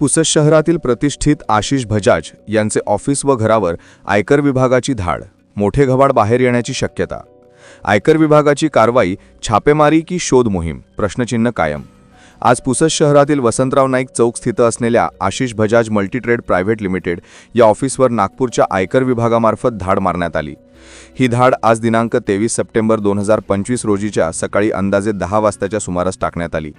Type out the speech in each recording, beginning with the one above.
पुसद शहरातील प्रतिष्ठित आशिष भजाज यांचे ऑफिस व घरावर आयकर विभागाची धाड. मोठे घबाड बाहेर येण्याची शक्यता. आयकर विभागाची कारवाई छापेमारी की शोध मोहीम? प्रश्नचिन्ह कायम. आज पुसद शहरातील वसंतराव नाईक चौक स्थित असलेल्या Ashish Bajaj multitrade private limited या ऑफिसवर नागपूरच्या आयकर विभागामार्फत धाड मारण्यात आली. ही धाड आज दिनांक तेवीस सप्टेंबर दोन हजार पंचवीस रोजीच्या सकाळी अंदाजे दहा वाजताच्या सुमारास टाकण्यात आली.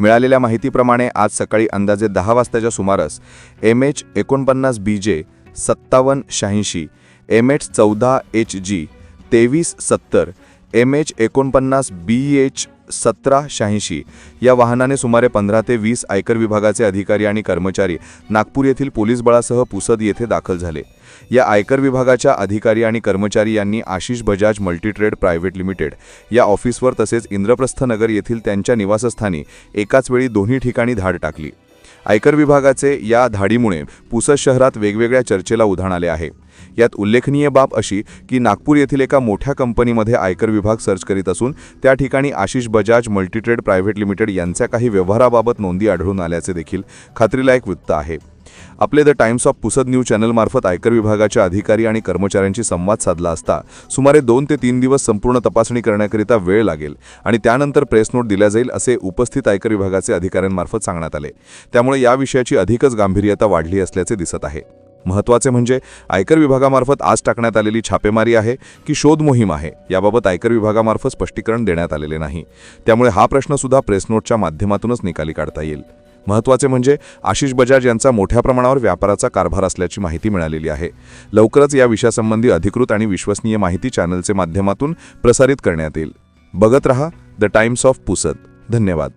मिळालेल्या माहितीप्रमाणे आज सकाळी अंदाजे दहा वाजताच्या सुमारास एम एच एकोणपन्नास बी जे सत्तावन्न शहाऐंशी एम एच चौदा एच जी तेवीस सत्तर एम एच एकोणपन्नास बी एच सतरा शहाऐंशी या वाहनाने सुमारे पंधरा ते वीस आयकर विभागाचे अधिकारी आणि कर्मचारी नागपूर येथील पोलीस बळासह पुसद येथे दाखल झाले. या आयकर विभागाच्या अधिकारी आणि कर्मचारी यांनी Ashish Bajaj multitrade private limited या ऑफिसवर तसेच इंद्रप्रस्थ नगर येथील त्यांच्या निवासस्थानी एकाच वेळी दोन्ही ठिकाणी धाड टाकली. आयकर विभागाचे या धाडीमुळे पुसद शहरात वेगवेगळ्या चर्चेला उधाण आले आहे. यात उल्लेखनीय बाब अशी की नागपूर येथील एका मोठ्या कंपनीमध्ये आयकर विभाग सर्च करीत असून त्या ठिकाणी Ashish Bajaj multitrade private limited यांच्या काही व्यवहाराबाबत नोंदी आढळून आल्याचे देखील खात्रीलायक वृत्त आहे. आपले the Times of Pusad news चॅनलमार्फत आयकर विभागाच्या अधिकारी आणि कर्मचाऱ्यांशी संवाद साधला असता सुमारे दोन ते तीन दिवस संपूर्ण तपासणी करण्याकरिता वेळ लागेल आणि त्यानंतर प्रेस नोट दिल्या जाईल असे उपस्थित आयकर विभागाचे अधिकाऱ्यांमार्फत सांगण्यात आले. त्यामुळे या विषयाची अधिकच गांभीर्यता वाढली असल्याचे दिसत आहे. महत्त्वाचे म्हणजे आयकर विभागामार्फत आज टाकण्यात आलेली छापेमारी आहे की शोध मोहीम आहे याबाबत आयकर विभागामार्फत स्पष्टीकरण देण्यात आलेले नाही. त्यामुळे हा प्रश्नसुद्धा प्रेस नोटच्या माध्यमातूनच निकाली काढता येईल. महत्त्वाचे म्हणजे आशिष बजाज यांचा मोठ्या प्रमाणावर व्यापाराचा कारभार असल्याची माहिती मिळालेली आहे. लवकरच या विषयासंबंधी अधिकृत आणि विश्वसनीय माहिती चॅनलचे माध्यमातून प्रसारित करण्यात येईल. बघत रहा द टाइम्स ऑफ पुसद. धन्यवाद.